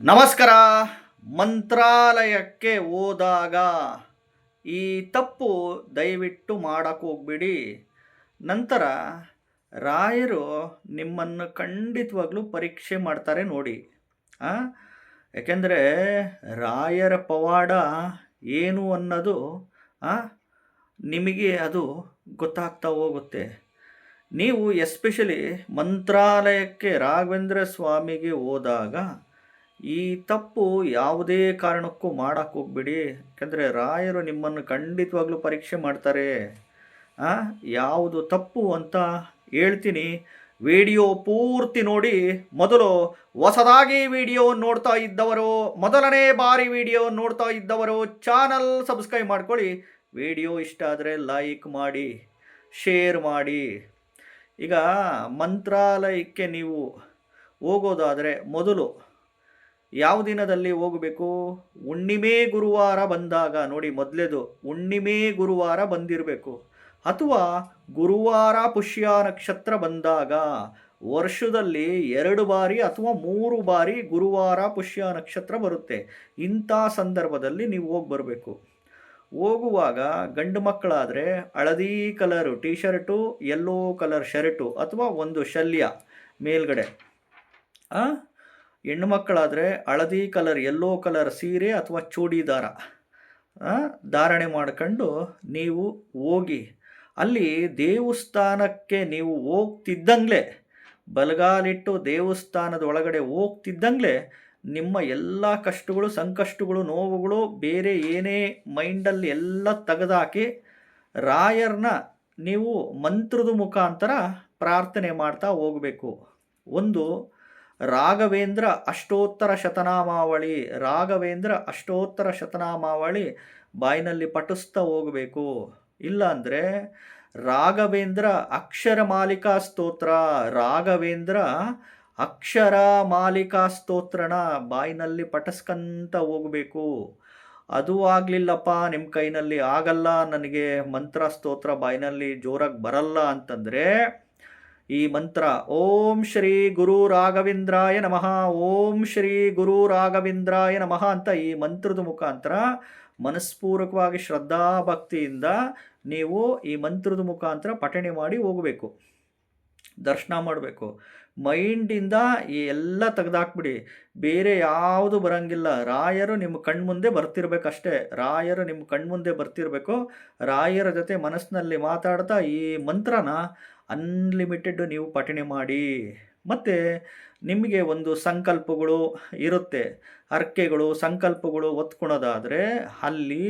ನಮಸ್ಕಾರ. ಮಂತ್ರಾಲಯಕ್ಕೆ ಹೋದಾಗ ಈ ತಪ್ಪು ದಯವಿಟ್ಟು ಮಾಡೋಕ್ಕೋಗ್ಬಿಡಿ ನಂತರ ರಾಯರು ನಿಮ್ಮನ್ನು ಖಂಡಿತವಾಗ್ಲೂ ಪರೀಕ್ಷೆ ಮಾಡ್ತಾರೆ ನೋಡಿ? ಯಾಕೆಂದರೆ ರಾಯರ ಪವಾಡ ಏನು ಅನ್ನೋದು ನಿಮಗೆ ಅದು ಗೊತ್ತಾಗ್ತಾ ಹೋಗುತ್ತೆ. ನೀವು ಎಸ್ಪೆಷಲಿ ಮಂತ್ರಾಲಯಕ್ಕೆ ರಾಘವೇಂದ್ರ ಸ್ವಾಮಿಗೆ ಹೋದಾಗ ಈ ತಪ್ಪು ಯಾವುದೇ ಕಾರಣಕ್ಕೂ ಮಾಡಕ್ಕೆ ಹೋಗ್ಬೇಡಿ. ಯಾಕಂದರೆ ರಾಯರು ನಿಮ್ಮನ್ನು ಖಂಡಿತವಾಗ್ಲೂ ಪರೀಕ್ಷೆ ಮಾಡ್ತಾರೆ. ಯಾವುದು ತಪ್ಪು ಅಂತ ಹೇಳ್ತೀನಿ. ವಿಡಿಯೋ ಪೂರ್ತಿ ನೋಡಿ. ಮೊದಲು ಹೊಸದಾಗಿ ವಿಡಿಯೋ ನೋಡ್ತಾ ಇದ್ದವರು, ಮೊದಲನೇ ಬಾರಿ ವಿಡಿಯೋ ನೋಡ್ತಾ ಇದ್ದವರು ಚಾನಲ್ ಸಬ್ಸ್ಕ್ರೈಬ್ ಮಾಡ್ಕೊಳ್ಳಿ. ವಿಡಿಯೋ ಇಷ್ಟ ಆದರೆ ಲೈಕ್ ಮಾಡಿ ಶೇರ್ ಮಾಡಿ. ಈಗ ಮಂತ್ರಾಲಯಕ್ಕೆ ನೀವು ಹೋಗೋದಾದರೆ ಮೊದಲು ಯಾವ ದಿನದಲ್ಲಿ ಹೋಗಬೇಕು? ಹುಣ್ಣಿಮೆ, ಗುರುವಾರ ಬಂದಾಗ, ನೋಡಿ ಮೊದಲೇದು, ಹುಣ್ಣಿಮೆ, ಗುರುವಾರ ಬಂದಿರಬೇಕು. ಅಥವಾ ಗುರುವಾರ ಪುಷ್ಯ ನಕ್ಷತ್ರ ಬಂದಾಗ, ವರ್ಷದಲ್ಲಿ ಎರಡು ಬಾರಿ ಅಥವಾ ಮೂರು ಬಾರಿ ಗುರುವಾರ ಪುಷ್ಯ ನಕ್ಷತ್ರ ಬರುತ್ತೆ. ಇಂಥ ಸಂದರ್ಭದಲ್ಲಿ ನೀವು ಹೋಗಿ ಬರಬೇಕು. ಹೋಗುವಾಗ ಗಂಡು ಮಕ್ಕಳಾದರೆ ಹಳದಿ colour T shirt yellow colour shirt ಅಥವಾ ಒಂದು ಶಲ್ಯ ಮೇಲ್ಗಡೆ? ಹೆಣ್ಣು ಮಕ್ಕಳಾದರೆ ಹಳದಿ ಕಲರ್ ಯೆಲ್ಲೋ ಕಲರ್ ಸೀರೆ ಅಥವಾ ಚೂಡಿದಾರ ಧಾರಣೆ ಮಾಡ್ಕೊಂಡು ನೀವು ಹೋಗಿ, ಅಲ್ಲಿ ದೇವಸ್ಥಾನಕ್ಕೆ ನೀವು ಹೋಗ್ತಿದ್ದಂಗ್ಲೆ, ಬಲಗಾಲಿಟ್ಟು ದೇವಸ್ಥಾನದ ಒಳಗಡೆ ಹೋಗ್ತಿದ್ದಂಗ್ಲೆ, ನಿಮ್ಮ ಎಲ್ಲ ಕಷ್ಟಗಳು, ಸಂಕಷ್ಟಗಳು, ನೋವುಗಳು ಬೇರೆ ಏನೇ ಮೈಂಡಲ್ಲಿ ಎಲ್ಲ ತೆಗೆದಾಕಿ, ರಾಯರ್ನ ನೀವು ಮಂತ್ರದ ಮುಖಾಂತರ ಪ್ರಾರ್ಥನೆ ಮಾಡ್ತಾ ಹೋಗಬೇಕು. ಒಂದು ರಾಘವೇಂದ್ರ ಅಷ್ಟೋತ್ತರ ಶತನಾಮಾವಳಿ, ರಾಘವೇಂದ್ರ ಅಷ್ಟೋತ್ತರ ಶತನಾಮಾವಳಿ ಬಾಯಿನಲ್ಲಿ ಪಠಿಸ್ತಾ ಹೋಗಬೇಕು. ಇಲ್ಲಾಂದರೆ ರಾಘವೇಂದ್ರ ಅಕ್ಷರ ಮಾಲಿಕಾ ಸ್ತೋತ್ರ, ರಾಘವೇಂದ್ರ ಅಕ್ಷರ ಮಾಲಿಕಾ ಸ್ತೋತ್ರನ ಬಾಯಿನಲ್ಲಿ ಪಠಿಸ್ಕಂತ ಹೋಗಬೇಕು. ಅದು ಆಗಲಿಲ್ಲಪ್ಪ ನಿಮ್ಮ ಕೈನಲ್ಲಿ ಆಗಲ್ಲ, ನನಗೆ ಮಂತ್ರ ಸ್ತೋತ್ರ ಬಾಯಿನಲ್ಲಿ ಜೋರಾಗಿ ಬರಲ್ಲ ಅಂತಂದರೆ ಈ ಮಂತ್ರ, ಓಂ ಶ್ರೀ ಗುರು ರಾಘವೇಂದ್ರಾಯ ನಮಃ, ಓಂ ಶ್ರೀ ಗುರು ರಾಘವೇಂದ್ರಾಯ ನಮಃ ಅಂತ ಈ ಮಂತ್ರದ ಮುಖಾಂತರ ಮನಸ್ಪೂರ್ವಕವಾಗಿ ಶ್ರದ್ಧಾ ಭಕ್ತಿಯಿಂದ ನೀವು ಈ ಮಂತ್ರದ ಮುಖಾಂತರ ಪಠಣೆ ಮಾಡಿ ಹೋಗಬೇಕು. ದರ್ಶನ ಮಾಡಬೇಕು. ಮೈಂಡಿಂದ ಈ ಎಲ್ಲ ತೆಗೆದಾಕ್ಬಿಡಿ. ಬೇರೆ ಯಾವುದು ಬರಂಗಿಲ್ಲ. ರಾಯರು ನಿಮ್ಮ ಕಣ್ಮುಂದೆ ಬರ್ತಿರ್ಬೇಕಷ್ಟೇ. ರಾಯರು ನಿಮ್ಮ ಕಣ್ಮುಂದೆ ಬರ್ತಿರ್ಬೇಕು. ರಾಯರ ಜೊತೆ ಮನಸ್ಸಿನಲ್ಲಿ ಮಾತಾಡ್ತಾ ಈ ಮಂತ್ರನ ಅನ್ಲಿಮಿಟೆಡ್ ನೀವು ಪಠಣೆ ಮಾಡಿ, ಮತ್ತು ನಿಮಗೆ ಒಂದು ಸಂಕಲ್ಪಗಳು ಇರುತ್ತೆ. ಹರಕೆಗಳು, ಸಂಕಲ್ಪಗಳು ಒತ್ಕೊಳೋದಾದರೆ ಅಲ್ಲಿ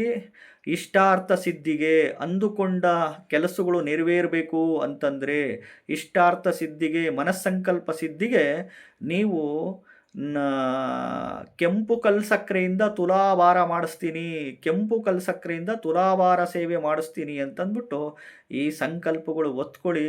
ಇಷ್ಟಾರ್ಥ ಸಿದ್ಧಿಗೆ ಅಂದುಕೊಂಡ ಕೆಲಸಗಳು ನೆರವೇರಬೇಕು ಅಂತಂದರೆ ಇಷ್ಟಾರ್ಥ ಸಿದ್ಧಿಗೆ, ಮನಸ್ಸಂಕಲ್ಪ ಸಿದ್ಧಿಗೆ ನೀವು ಕೆಂಪು ಕಲ್ಸಕ್ಕರೆಯಿಂದ ತುಲಾಭಾರ ಮಾಡಿಸ್ತೀನಿ ಕೆಂಪು ಕಲ್ಸಕ್ಕರೆಯಿಂದ ತುಲಾಭಾರ ಸೇವೆ ಮಾಡಿಸ್ತೀನಿ ಅಂತಂದ್ಬಿಟ್ಟು ಈ ಸಂಕಲ್ಪಗಳು ಒತ್ಕೊಳ್ಳಿ.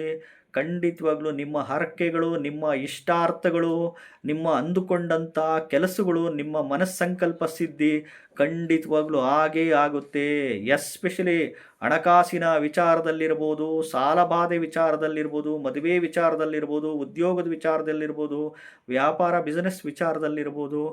ಖಂಡಿತವಾಗ್ಲೂ ನಿಮ್ಮ ಹರಕೆಗಳು, ನಿಮ್ಮ ಇಷ್ಟಾರ್ಥಗಳು, ನಿಮ್ಮ ಅಂದುಕೊಂಡಂಥ ಕೆಲಸಗಳು, ನಿಮ್ಮ ಮನಸ್ಸಂಕಲ್ಪ ಸಿದ್ಧಿ ಖಂಡಿತವಾಗ್ಲೂ ಹಾಗೇ ಆಗುತ್ತೆ. ಎಸ್ಪೆಷಲಿ ಹಣಕಾಸಿನ ವಿಚಾರದಲ್ಲಿರ್ಬೋದು, ಸಾಲಬಾಧೆ ವಿಚಾರದಲ್ಲಿರ್ಬೋದು, ಮದುವೆ ವಿಚಾರದಲ್ಲಿರ್ಬೋದು, ಉದ್ಯೋಗದ ವಿಚಾರದಲ್ಲಿರ್ಬೋದು, ವ್ಯಾಪಾರ, ಬಿಸ್ನೆಸ್ ವಿಚಾರದಲ್ಲಿರ್ಬೋದು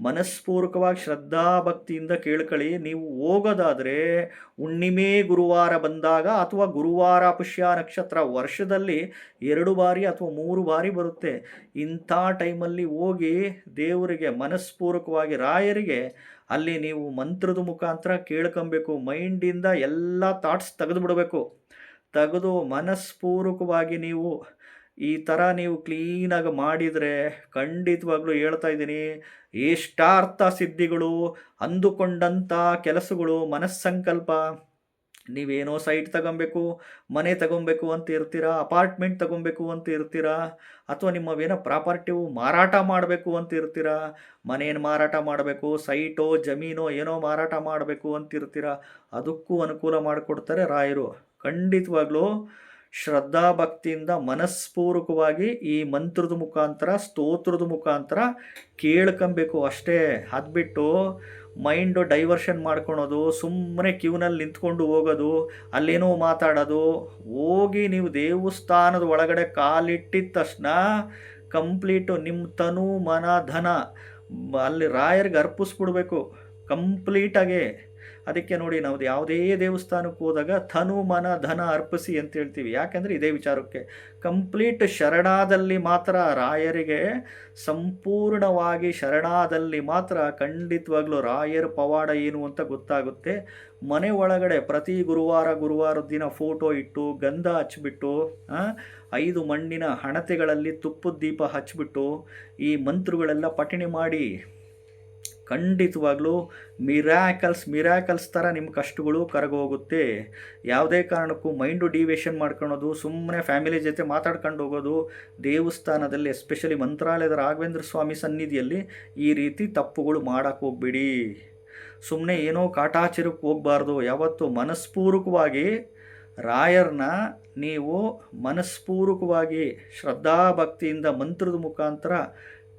ಮನಸ್ಪೂರ್ವಕವಾಗಿ ಶ್ರದ್ಧಾ ಭಕ್ತಿಯಿಂದ ಕೇಳ್ಕೊಳ್ಳಿ. ನೀವು ಹೋಗೋದಾದರೆ ಹುಣ್ಣಿಮೆ, ಗುರುವಾರ ಬಂದಾಗ ಅಥವಾ ಗುರುವಾರ ಪುಷ್ಯ ನಕ್ಷತ್ರ ವರ್ಷದಲ್ಲಿ ಎರಡು ಬಾರಿ ಅಥವಾ ಮೂರು ಬಾರಿ ಬರುತ್ತೆ. ಇಂಥ ಟೈಮಲ್ಲಿ ಹೋಗಿ ದೇವರಿಗೆ, ಮನಸ್ಪೂರ್ವಕವಾಗಿ ರಾಯರಿಗೆ ಅಲ್ಲಿ ನೀವು ಮಂತ್ರದ ಮುಖಾಂತರ ಕೇಳ್ಕೊಬೇಕು. ಮೈಂಡಿಂದ ಎಲ್ಲ ಥಾಟ್ಸ್ ತೆಗೆದುಬಿಡಬೇಕು. ತೆಗೆದು ಮನಸ್ಪೂರ್ವಕವಾಗಿ ನೀವು ಈ ಥರ ನೀವು ಕ್ಲೀನಾಗಿ ಮಾಡಿದರೆ ಖಂಡಿತವಾಗ್ಲೂ ಹೇಳ್ತಾ ಇದ್ದೀನಿ, ಇಷ್ಟಾರ್ಥ ಸಿದ್ಧಿಗಳು, ಅಂದುಕೊಂಡಂಥ ಕೆಲಸಗಳು, ಮನಸ್ಸಂಕಲ್ಪ. ನೀವೇನೋ ಸೈಟ್ ತಗೊಬೇಕು, ಮನೆ ತಗೊಬೇಕು ಅಂತ ಇರ್ತೀರಾ ಅಪಾರ್ಟ್ಮೆಂಟ್ ತಗೊಬೇಕು ಅಂತ ಇರ್ತೀರಾ, ಅಥವಾ ನಿಮ್ಮವೇನೋ ಪ್ರಾಪರ್ಟಿವು ಮಾರಾಟ ಮಾಡಬೇಕು ಅಂತ ಇರ್ತೀರಾ, ಮನೇನು ಮಾರಾಟ ಮಾಡಬೇಕು ಸೈಟೋ ಜಮೀನೋ, ಏನೋ ಮಾರಾಟ ಮಾಡಬೇಕು ಅಂತ ಇರ್ತೀರಾ, ಅದಕ್ಕೂ ಅನುಕೂಲ ಮಾಡಿಕೊಡ್ತಾರೆ ರಾಯರು. ಖಂಡಿತವಾಗ್ಲೂ ಶ್ರದ್ಧಾ ಭಕ್ತಿಯಿಂದ ಮನಸ್ಪೂರ್ವಕವಾಗಿ ಈ ಮಂತ್ರದ ಮುಖಾಂತರ, ಸ್ತೋತ್ರದ ಮುಖಾಂತರ ಕೇಳ್ಕೊಬೇಕು ಅಷ್ಟೇ. ಅದ್ಬಿಟ್ಟು ಮೈಂಡು ಡೈವರ್ಷನ್ ಮಾಡ್ಕೊಳೋದು, ಸುಮ್ಮನೆ ಕ್ಯೂನಲ್ಲಿ ನಿಂತ್ಕೊಂಡು ಹೋಗೋದು, ಅಲ್ಲೇನೋ ಮಾತಾಡೋದು, ಹೋಗಿ ನೀವು ದೇವಸ್ಥಾನದ ಒಳಗಡೆ ಕಾಲಿಟ್ಟಿದ ತಕ್ಷಣ ಕಂಪ್ಲೀಟು ನಿಮ್ಮ ತನು, ಮನ, ಧನ, ಅಲ್ಲಿ ರಾಯರಿಗೆ ಅರ್ಪಿಸ್ಬಿಡ್ಬೇಕು. ಕಂಪ್ಲೀಟಾಗೆ ಅದಕ್ಕೆ ನೋಡಿ ನಾವು ಯಾವುದೇ ದೇವಸ್ಥಾನಕ್ಕೆ ಹೋದಾಗ ತನು ಮನ ಧನ ಅರ್ಪಿಸಿ ಅಂತ ಹೇಳ್ತೀವಿ. ಯಾಕೆಂದರೆ ಇದೇ ವಿಚಾರಕ್ಕೆ ಕಂಪ್ಲೀಟ್ ಶರಣಾದಲ್ಲಿ ಮಾತ್ರ ರಾಯರಿಗೆ ಸಂಪೂರ್ಣವಾಗಿ ಶರಣಾದಲ್ಲಿ ಮಾತ್ರ ಖಂಡಿತವಾಗ್ಲೂ ರಾಯರ ಪವಾಡ ಏನು ಅಂತ ಗೊತ್ತಾಗುತ್ತೆ. ಮನೆ ಒಳಗಡೆ ಪ್ರತಿ ಗುರುವಾರ ಗುರುವಾರದ ದಿನ ಫೋಟೋ ಇಟ್ಟು ಗಂಧ ಹಚ್ಚಿಬಿಟ್ಟು ಐದು ಮಣ್ಣಿನ ಹಣತೆಗಳಲ್ಲಿ ತುಪ್ಪದ ದೀಪ ಹಚ್ಚಿಬಿಟ್ಟು ಈ ಮಂತ್ರಗಳೆಲ್ಲ ಪಠಣೆ ಮಾಡಿ ಖಂಡಿತವಾಗ್ಲೂ ಮಿರಾಕಲ್ಸ್ ಮಿರಾಕಲ್ಸ್ ಥರ ನಿಮ್ಮ ಕಷ್ಟಗಳು ಕರಗೋಗುತ್ತೆ ಯಾವುದೇ ಕಾರಣಕ್ಕೂ ಮೈಂಡು ಡಿವಿಯೇಷನ್ ಮಾಡ್ಕೊಳೋದು ಸುಮ್ಮನೆ ಫ್ಯಾಮಿಲಿ ಜೊತೆ ಮಾತಾಡ್ಕೊಂಡು ಹೋಗೋದು, ದೇವಸ್ಥಾನದಲ್ಲಿ ಎಸ್ಪೆಷಲಿ ಮಂತ್ರಾಲಯದ ರಾಘವೇಂದ್ರ ಸ್ವಾಮಿ ಸನ್ನಿಧಿಯಲ್ಲಿ ಈ ರೀತಿ ತಪ್ಪುಗಳು ಮಾಡೋಕ್ಕೆ ಹೋಗ್ಬೇಡಿ. ಸುಮ್ಮನೆ ಏನೋ ಕಾಟಾಚಿರಕ್ಕೆ ಹೋಗಬಾರ್ದು. ಯಾವತ್ತು ಮನಸ್ಪೂರ್ವಕವಾಗಿ ರಾಯರ್ನ ನೀವು ಮನಸ್ಪೂರ್ವಕವಾಗಿ ಶ್ರದ್ಧಾಭಕ್ತಿಯಿಂದ ಮಂತ್ರದ ಮುಖಾಂತರ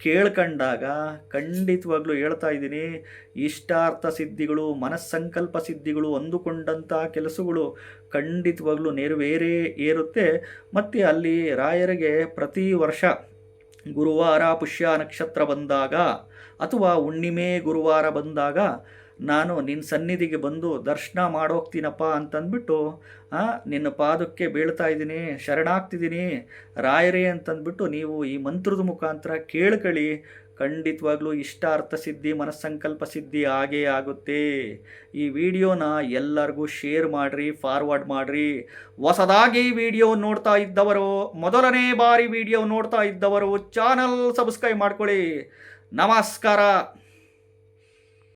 ಕೇಳ್ಕೊಂಡಾಗ ಖಂಡಿತವಾಗ್ಲೂ ಹೇಳ್ತಾ ಇದ್ದೀನಿ, ಇಷ್ಟಾರ್ಥ ಸಿದ್ಧಿಗಳು, ಮನಸ್ಸಂಕಲ್ಪ ಸಿದ್ಧಿಗಳು, ಅಂದುಕೊಂಡಂಥ ಕೆಲಸಗಳು ಖಂಡಿತವಾಗ್ಲೂ ನೆರವೇರೇ ಏರುತ್ತೆ. ಮತ್ತು ಅಲ್ಲಿ ರಾಯರಿಗೆ ಪ್ರತಿ ವರ್ಷ ಗುರುವಾರ ಪುಷ್ಯ ನಕ್ಷತ್ರ ಬಂದಾಗ ಅಥವಾ ಹುಣ್ಣಿಮೆ ಗುರುವಾರ ಬಂದಾಗ ನಾನು ನಿನ್ನ ಸನ್ನಿಧಿಗೆ ಬಂದು ದರ್ಶನ ಮಾಡೋಗ್ತೀನಪ್ಪ ಅಂತಂದ್ಬಿಟ್ಟು ನಿನ್ನ ಪಾದಕ್ಕೆ ಬೀಳ್ತಾ ಇದ್ದೀನಿ, ಶರಣಾಗ್ತಿದ್ದೀನಿ. ರಾಯರೇ ಅಂತಂದ್ಬಿಟ್ಟು ನೀವು ಈ ಮಂತ್ರದ ಮುಖಾಂತರ ಕೇಳ್ಕೊಳ್ಳಿ ಖಂಡಿತವಾಗ್ಲೂ ಇಷ್ಟಾರ್ಥ ಸಿದ್ಧಿ, ಮನಸ್ಸಂಕಲ್ಪ ಸಿದ್ಧಿ ಆಗೇ ಆಗುತ್ತೆ. ಈ ವಿಡಿಯೋನ ಎಲ್ಲರಿಗೂ ಶೇರ್ ಮಾಡಿರಿ, ಫಾರ್ವರ್ಡ್ ಮಾಡಿರಿ. ಹೊಸದಾಗಿ ವಿಡಿಯೋ ನೋಡ್ತಾ ಇದ್ದವರು, ಮೊದಲನೇ ಬಾರಿ ವಿಡಿಯೋ ನೋಡ್ತಾ ಇದ್ದವರು, ಚಾನಲ್ ಸಬ್ಸ್ಕ್ರೈಬ್ ಮಾಡ್ಕೊಳ್ಳಿ. ನಮಸ್ಕಾರ.